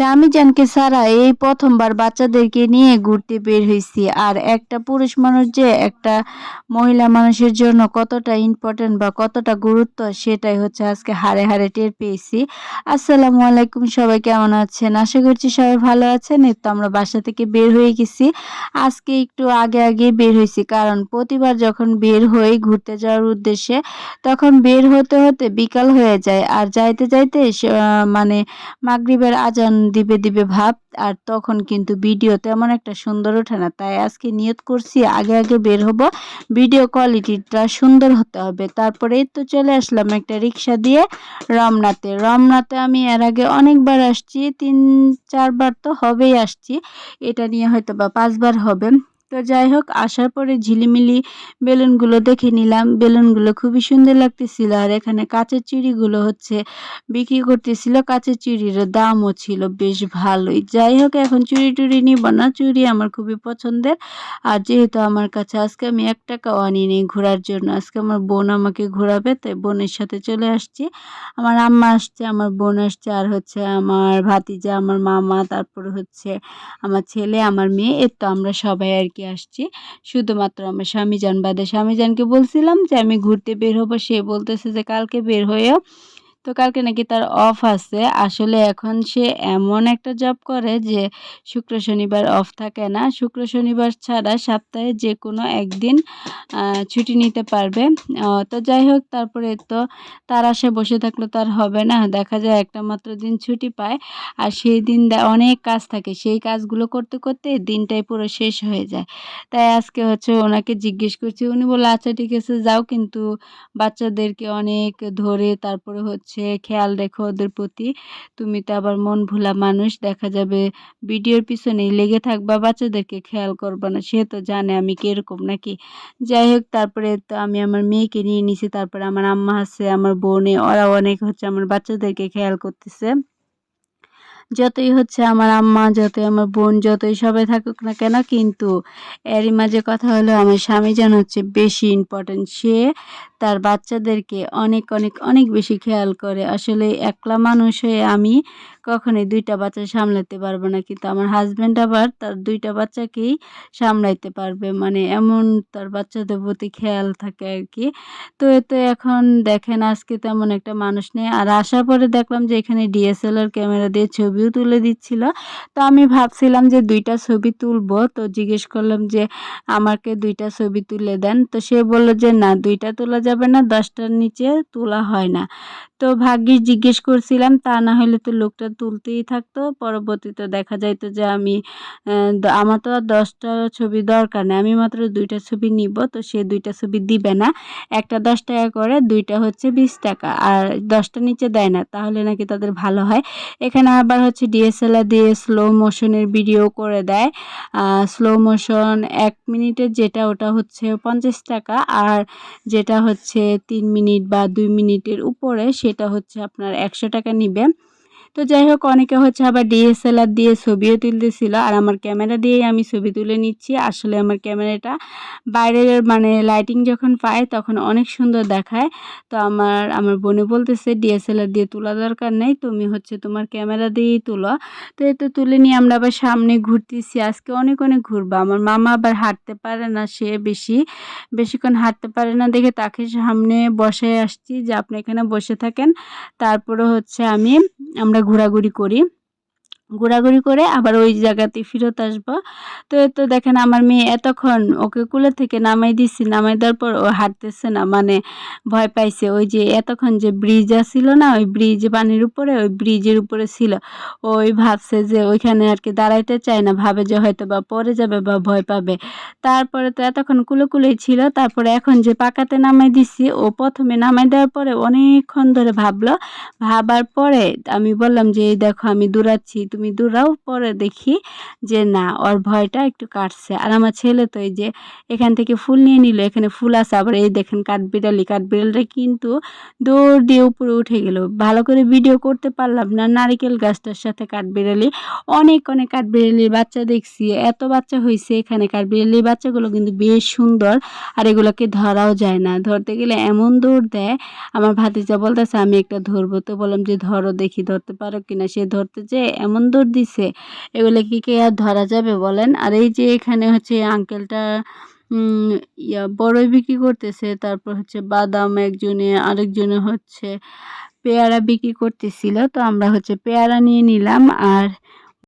স্বামী জানকে ছাড়া এই প্রথমবার বাচ্চাদেরকে নিয়ে ঘুরতে বের হয়েছি আর একটা পুরুষ মানুষ যে একটা মহিলা মানুষের জন্য কতটা ইম্পর্টেন্ট বা কতটা গুরুত্ব, সেটাই হচ্ছে আজকে হারে হারে টের পেয়েছি। আসসালামু আলাইকুম, সবাই কেমন আছেন? আশা করছি সবাই ভালো আছেন। এই তো আমরা বাসা থেকে বের হয়ে গেছি। আজকে একটু আগে আগে বের হয়েছি কারণ প্রতিবার যখন বের হই ঘুরতে যাওয়ার উদ্দেশ্যে, তখন বের হতে হতে বিকাল হয়ে যায়, আর যাইতে যাইতে মানে মাগরিবের আজান দিবে দিবে ভাব, আর তখন কিন্তু ভিডিও তেমন একটা সুন্দর ওঠে না। তাই আজকে নিয়ত করছি, আগে আগে বের হব ভিডিও কোয়ালিটিটা সুন্দর হতে হবে। তারপরে তো চলে আসলাম একটা রিক্সা দিয়ে রমনাতে। রমনাতে আমি এর আগে অনেকবার আসছি, তিন, চারবার তো হবেই আসছি। এটা নিয়ে হয়তো বা পাঁচবার হবে। তো যাই হোক, আসার পরে ঝিলিমিলি বেলুনগুলো দেখে নিলাম। বেলুনগুলো খুবই সুন্দর লাগতেছিল আর এখানে কাঁচের চিড়িগুলো হচ্ছে বিক্রি করতেছিল। কাঁচের চুড়ির দামও ছিল বেশ ভালোই। যাই হোক, এখন চুড়ি টুড়ি নিব না। চুড়ি আমার খুবই পছন্দের। আর যেহেতু আমার কাছে আজকে আমি এক টাকাও আনিনি ঘোরার জন্য, আজকে আমার বোন আমাকে ঘোরাবে, তাই বোনের সাথে চলে আসছি। আমার আম্মা আসছে, আমার বোন আসছে, আর হচ্ছে আমার ভাতিজা, আমার মামা, তারপর হচ্ছে আমার ছেলে, আমার মেয়ে, এর তো আমরা সবাই আর কি আসছি। শুধুমাত্র আমার স্বামীজান বাদে স্বামীজানকে বলছিলাম যে আমি ঘুরতে বের হব। সে বলতেছে যে কালকে বের হয়েও তো কালকে নাকি তার অফ আছে। আসলে এখন সে এমন একটা জব করে যে শুক্র শনিবার অফ থাকে না। শুক্র শনিবার ছাড়া সপ্তাহে যে কোনো একদিন ছুটি নিতে পারবে। তো যাই হোক, তারপরে তো তার আশায় বসে থাকলে তার হবে না। দেখা যায় একটা মাত্র দিন ছুটি পায় আর সেই দিন অনেক কাজ থাকে। সেই কাজগুলো করতে করতে দিনটাই পুরো শেষ হয়ে যায়। তাই আজকে হচ্ছে ওনাকে জিজ্ঞেস করছি, উনি বলল আচ্ছা ঠিক আছে, যাও। কিন্তু বাচ্চাদেরকে অনেক ধরে তারপরে হচ্ছে খেয়াল রেখো ওদের প্রতি। তুমি তো আবার মন ভোলা মানুষ, দেখা যাবে ভিডিওর পিছনেই লেগে থাকবা, বাচ্চাদেরকে খেয়াল করবা না। সে তো জানে আমি কীরকম নাকি। যাই হোক, তারপরে তো আমি আমার মেয়েকে নিয়ে নিছি, তারপরে আমার আম্মা আছে, আমার বোনে ওরা অনেক হচ্ছে আমার বাচ্চাদেরকে খেয়াল করতেছে। যতই হচ্ছে আমার আম্মা, যতই আমার বোন, যতই সবাই থাকুক না কেন, কিন্তু এরই মাঝে কথা হলো, আমার স্বামী যেন হচ্ছে বেশি ইম্পর্টেন্ট সে তার বাচ্চাদেরকে অনেক অনেক অনেক বেশি খেয়াল করে। আসলে একলা মানুষ হয়ে আমি কখনোই দুইটা বাচ্চা সামলাতে পারব না, কিন্তু আমার হাজব্যান্ড আবার তার দুইটা বাচ্চাকেই সামলাইতে পারবে। মানে এমন তার বাচ্চাদের প্রতি খেয়াল থাকে আর কি। তো এতে এখন দেখেন, আজকে তেমন একটা মানুষ নেই। আর আসার পরে দেখলাম যে এখানে ডিএসএলআর ক্যামেরা দিয়ে ছবিও তুলে দিচ্ছিল। তো আমি ভাবছিলাম যে দুইটা ছবি তুলবো। তো জিজ্ঞেস করলাম যে, আমাকে দুইটা ছবি তুলে দেন। তো সে বলল যে, না, দুইটা তোলা যাবে না, দশটার নিচে তোলা হয় না। তো ভাগ্যিস জিজ্ঞেস করছিলাম, তা না হলে তো লোকটা তুলতেই থাকতো। পরবর্তীতে দেখা যাইতো যে আমি আমার তো আর দশটা ছবি দরকার নেই। আমি মাত্র দুইটা ছবি নিব, তো সে দুইটা ছবি দিবে না। একটা দশ টাকা করে, দুইটা হচ্ছে বিশ টাকা। আর দশটা নিচে দেয় না, তাহলে নাকি তাদের ভালো হয়। এখানে আবার হচ্ছে ডিএসএলআর দিয়ে স্লো মোশনের ভিডিও করে দেয়। স্লো মোশন এক মিনিটের যেটা, ওটা হচ্ছে পঞ্চাশ টাকা। আর যেটা হচ্ছে তিন মিনিট বা দুই মিনিটের উপরে সেটা হচ্ছে আপনার একশো টাকা নিবে তো যাই হোক, অনেকে হচ্ছে আবার ডিএসএলআর দিয়ে ছবিও তুলতেছিল, আর আমার ক্যামেরা দিয়েই আমি ছবি তুলে নিচ্ছি। আসলে আমার ক্যামেরাটা বাইরের মানে লাইটিং যখন পায় তখন অনেক সুন্দর দেখায়। তো আমার আমার বোনে বলতেছে ডিএসএলআর দিয়ে তোলা দরকার নেই, তুমি হচ্ছে তোমার ক্যামেরা দিয়েই তুলো। তো এই তো তুলে নিয়ে আমরা আবার সামনে ঘুরতেছি। আজকে অনেক অনেক ঘুরবো। আমার মামা আবার হাঁটতে পারে না, সে বেশি, বেশিক্ষণ হাঁটতে পারে না। দেখে তাকে সামনে বসে আসছি যে, আপনি এখানে বসে থাকেন। তারপরে হচ্ছে আমি, আমরা ঘোরাঘুরি করি। ঘোরাঘুরি করে আবার ওই জায়গাতে ফেরত আসব। তো তো দেখেন আমার মেয়ে এতক্ষণ ওকে কুলে থেকে নামাই দিছি, নামাই দেওয়ার পর ও হাঁটতেছে না মানে ভয় পাইছে। ওই যে এতক্ষণ যে ব্রিজ আসছিল না, ওই ব্রিজ পানির উপরে, ওই ব্রিজের উপরে ছিল। ওই ভাবছে যে ওইখানে আর কি দাঁড়াইতে চায় না, ভাবে যে হয়তো বা পরে যাবে বা ভয় পাবে। তারপরে তো এতক্ষণ কুলে কুলেই ছিল, তারপরে এখন যে পাকাতে নামাই দিছি, ও প্রথমে নামাই দেওয়ার পরে অনেকক্ষণ ধরে ভাবলো। ভাবার পরে আমি বললাম যে, এই দেখো, আমি দৌড়াচ্ছি তুমি দৌড়াও পরে দেখি যে না, ওর ভয়টা একটু কাটছে। আর আমার ছেলে তো এই যে এখান থেকে ফুল নিয়ে নিল, এখানে ফুল আছে, আবার এই দেখেন কাঠবিড়ালি, কাঠবিড়ালটা কিন্তু দৌড় দিয়ে উপরে উঠে গেল। ভালো করে ভিডিও করতে পারলাম না, নারিকেল গাছটার সাথে কাঠবিড়ালি। অনেক অনেক কাঠবিড়ালির বাচ্চা দেখছি, এত বাচ্চা হয়েছে এখানে। কাঠবিড়ালির বাচ্চাগুলো কিন্তু বেশ সুন্দর, আর এগুলোকে ধরাও যায় না। ধরতে গেলে এমন দৌড় দেয়, আমার ভাতিজা বলতেছে, আমি একটা ধরবো। তো বললাম যে, ধরো দেখি, ধরতে পারো কিনা? সে ধরতে যে এমন সুন্দর দিছে। এগুলো কি কে আর ধরা যাবে বলেন? আর এই যে এখানে হচ্ছে আঙ্কেলটা ইয়া বড়ই বিক্রি করতেছে, তারপর হচ্ছে বাদাম একজনে, আরেকজনে হচ্ছে পেয়ারা বিক্রি করতেছিল। তো আমরা হচ্ছে পেয়ারা নিয়ে নিলাম। আর